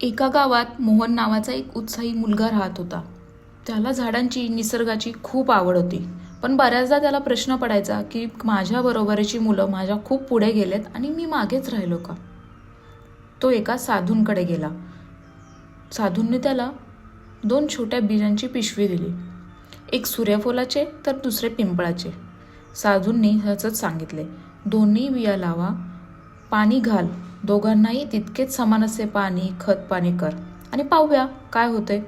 एका गावात मोहन नावाचा एक उत्साही मुलगा राहत होता. त्याला झाडांची निसर्गाची खूप आवड होती. पण बऱ्याचदा त्याला प्रश्न पडायचा की माझ्या बरोबरीची मुलं माझ्या खूप पुढे गेलेत आणि मी मागेच राहिलो का? तो एका साधूंकडे गेला. साधूंनी त्याला दोन छोट्या बीजांची पिशवी दिली. एक सूर्यफुलाचे तर दुसरे पिंपळाचे. साधूंनी हसत सांगितले दोन्ही बिया लावा पाणी घाल दोघांनाही तितकेच समान असे पाणी खत पाणी कर. आणि पाहूया काय होते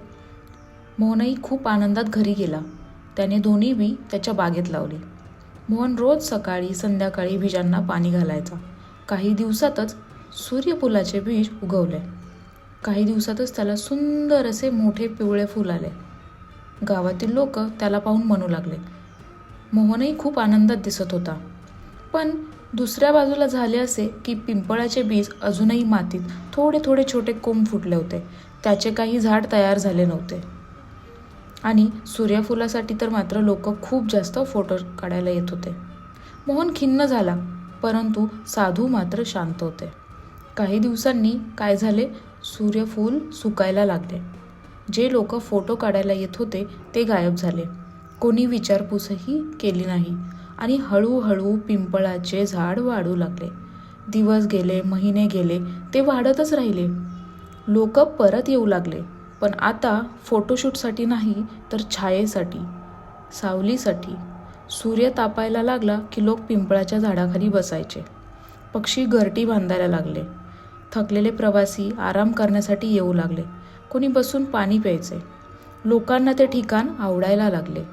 मोहनही खूप आनंदात घरी गेला. त्याने दोन्ही बी त्याच्या बागेत लावली. मोहन रोज सकाळी संध्याकाळी बीजांना पाणी घालायचा. काही दिवसातच सूर्यफुलाचे बीज उगवले. काही दिवसातच त्याला सुंदर असे मोठे पिवळे फुल आले. गावातील लोक त्याला पाहून म्हणू लागले. मोहनही खूप आनंदात दिसत होता. पण दुसऱ्या बाजूला झाले असे की पिंपळाचे बीज अजूनही मातीत थोडे थोडे छोटे कोंब फुटले होते. त्याचे काही झाड तयार झाले नव्हते. आणि सूर्यफुलासाठी तर मात्र लोक खूप जास्त फोटो काढायला येत होते. मोहन खिन्न झाला परंतु साधू मात्र शांत होते. काही दिवसांनी काय झाले? सूर्यफूल सुकायला लागले. जे लोक फोटो काढायला येत होते ते गायब झाले. कोणी विचारपूसही केली नाही. आणि हळूहळू पिंपळाचे झाड वाढू लागले. दिवस गेले महिने गेले ते वाढतच राहिले. लोक परत येऊ लागले पण आता फोटोशूटसाठी नाही तर छायेसाठी सावलीसाठी. सूर्य तापायला लागला की लोक पिंपळाच्या झाडाखाली बसायचे. पक्षी घरटी बांधायला लागले. थकलेले प्रवासी आराम करण्यासाठी येऊ लागले. कोणी बसून पाणी प्यायचे. लोकांना ते ठिकाण आवडायला लागले.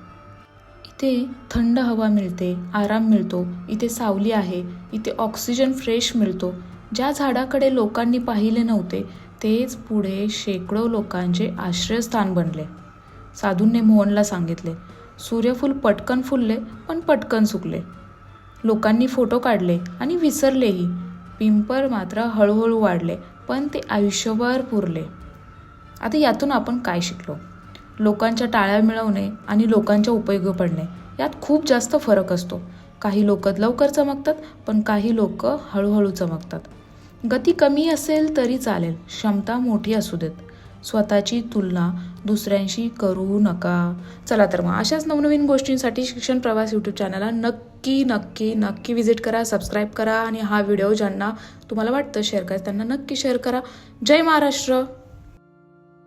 इथे थंड हवा मिळते आराम मिळतो इथे सावली आहे इथे ऑक्सिजन फ्रेश मिळतो. ज्या झाडाकडे लोकांनी पाहिले नव्हते तेच पुढे शेकडो लोकांचे आश्रयस्थान बनले. साधूंनी मोहनला सांगितले सूर्यफूल पटकन फुलले पण पटकन सुकले. लोकांनी फोटो काढले आणि विसरलेही. पिंपर मात्र हळूहळू वाढले पण ते आयुष्यभर पुरले. आता यातून आपण काय शिकलो? लोकांच्या टाळ्या मिळवणे आणि लोकांच्या उपयोगी पडणे यात खूप जास्त फरक असतो. काही लोक लवकर चमकतात पण काही लोक हळूहळू चमकतात. गती कमी असेल तरी चालेल क्षमता मोठी असू देत. स्वतःची तुलना दुसऱ्यांशी करू नका. चला तर मग अशाच नवनवीन गोष्टींसाठी शिक्षण प्रवास यूट्यूब चॅनलला नक्की नक्की नक्की विजिट करा सबस्क्राईब करा आणि हा व्हिडिओ ज्यांना तुम्हाला वाटतं शेअर करा त्यांना नक्की शेअर करा. जय महाराष्ट्र!